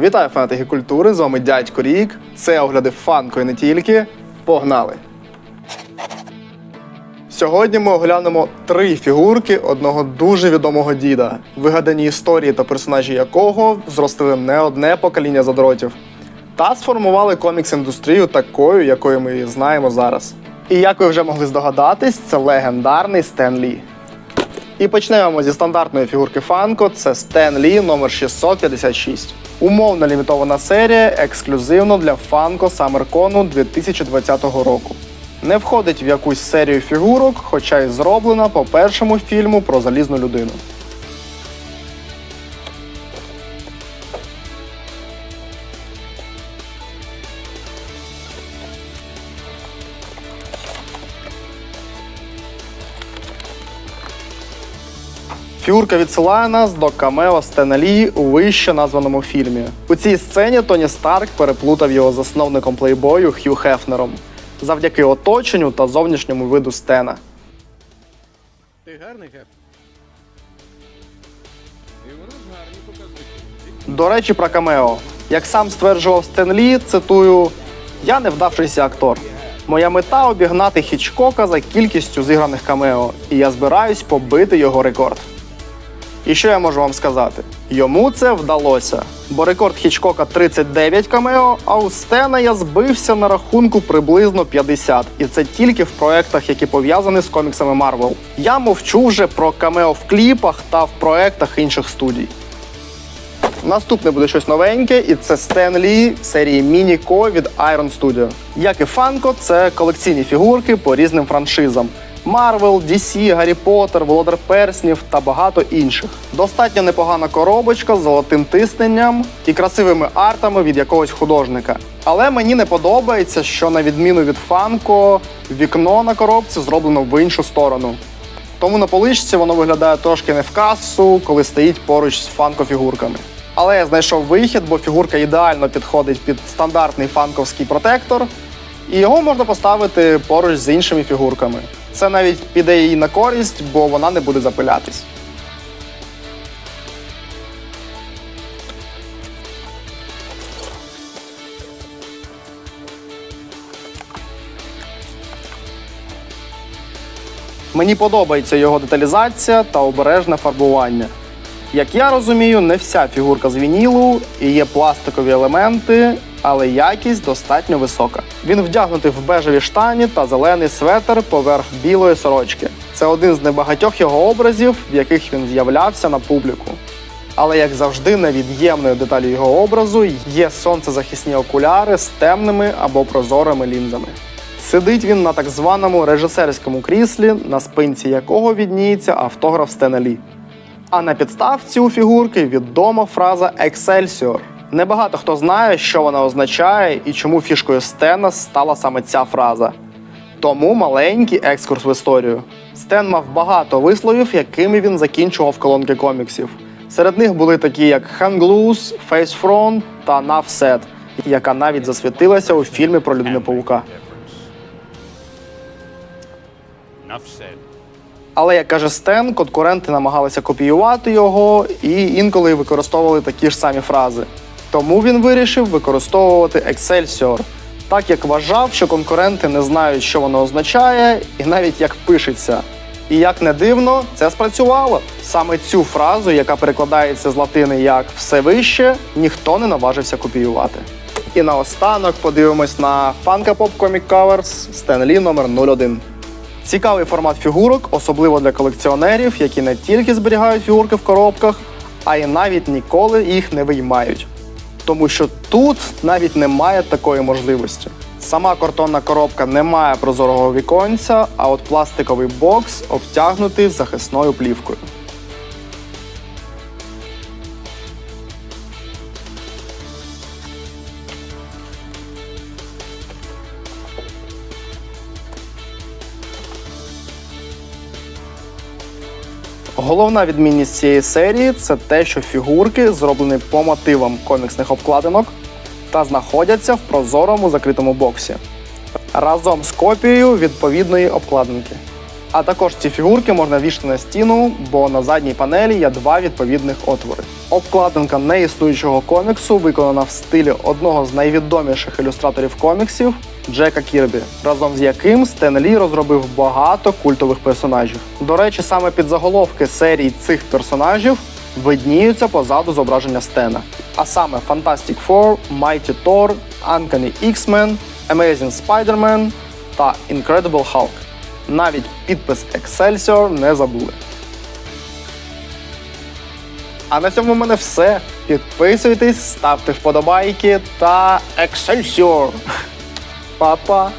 Вітаю фанатики культури! З вами дядько Рік. Це огляди фанко і не тільки. Погнали! Сьогодні ми оглянемо три фігурки одного дуже відомого діда, вигадані історії та персонажі якого зростили не одне покоління задротів, та сформували комікс-індустрію такою, якою ми її знаємо зараз. І як ви вже могли здогадатись, це легендарний Стен Лі. І почнемо зі стандартної фігурки Фанко. Це Стен Лі номер 656. Умовно лімітована серія, ексклюзивно для Фанко SummerCon 2020 року. Не входить в якусь серію фігурок, хоча й зроблена по першому фільму про залізну людину. Фігурка відсилає нас до камео Стеналі у вище названому фільмі. У цій сцені Тоні Старк переплутав його засновником плейбою Хью Хефнером завдяки оточенню та зовнішньому виду Стена. Ти гарний геп. І у нас гарні показники. До речі, про камео. Як сам стверджував Стен Лі, цитую: Я не вдавшийся актор. Моя мета обігнати Хічкока за кількістю зіграних камео, і я збираюсь побити його рекорд. І що я можу вам сказати? Йому це вдалося, бо рекорд Хічкока 39 камео, а у Стена я збився на рахунку приблизно 50. І це тільки в проектах, які пов'язані з коміксами Марвел. Я мовчу вже про камео в кліпах та в проектах інших студій. Наступне буде щось новеньке, і це Стен Лі серії Міні-Ко від Iron Studio. Як і Funko, це колекційні фігурки по різним франшизам: Marvel, DC, Гаррі Поттер, Володар Перснів та багато інших. Достатньо непогана коробочка з золотим тисненням і красивими артами від якогось художника. Але мені не подобається, що на відміну від Funko, вікно на коробці зроблено в іншу сторону. Тому на поличці воно виглядає трошки не в касу, коли стоїть поруч з фанко-фігурками. Але я знайшов вихід, бо фігурка ідеально підходить під стандартний фанковський протектор, і його можна поставити поруч з іншими фігурками. Це навіть піде їй на користь, бо вона не буде запилятись. Мені подобається його деталізація та обережне фарбування. Як я розумію, не вся фігурка з вінілу і є пластикові елементи, але якість достатньо висока. Він вдягнутий в бежеві штані та зелений светр поверх білої сорочки. Це один з небагатьох його образів, в яких він з'являвся на публіку. Але як завжди, невід'ємною деталю його образу є сонцезахисні окуляри з темними або прозорими лінзами. Сидить він на так званому режисерському кріслі, на спинці якого відніється автограф Стена Лі. А на підставці у фігурки відома фраза Excelsior. Небагато хто знає, що вона означає і чому фішкою Стена стала саме ця фраза. Тому маленький екскурс в історію. Стен мав багато висловів, якими він закінчував колонки коміксів. Серед них були такі, як Hang Loose, Face Front та Said, яка навіть засвітилася у фільмі про людину павука. Але як каже Стен, конкуренти намагалися копіювати його і інколи використовували такі ж самі фрази. Тому він вирішив використовувати Excelsior, так як вважав, що конкуренти не знають, що воно означає, і навіть як пишеться. І як не дивно, це спрацювало. Саме цю фразу, яка перекладається з латини як все вище, ніхто не наважився копіювати. І наостанок подивимось на Funko Pop Comic Covers Lee номер 01. Цікавий формат фігурок, особливо для колекціонерів, які не тільки зберігають фігурки в коробках, а й навіть ніколи їх не виймають. Тому що тут навіть немає такої можливості. Сама картонна коробка не має прозорого віконця, а от пластиковий бокс обтягнутий захисною плівкою. Головна відмінність цієї серії це те, що фігурки зроблені по мотивам коміксних обкладинок та знаходяться в прозорому закритому боксі разом з копією відповідної обкладинки. А також ці фігурки можна вішати на стіну, бо на задній панелі є два відповідних отвори. Обкладинка неіснуючого коміксу виконана в стилі одного з найвідоміших ілюстраторів коміксів Джека Кірбі, разом з яким Стен Лі розробив багато культових персонажів. До речі, саме під заголовки серії цих персонажів видніються позаду зображення Стена. А саме Fantastic Four, Mighty Thor, Uncanny X-Men, Amazing Spider-Man та Incredible Hulk. Навіть підпис Excelsior не забули. А на цьому в мене все. Підписуйтесь, ставте вподобайки та Excelsior! Па-па!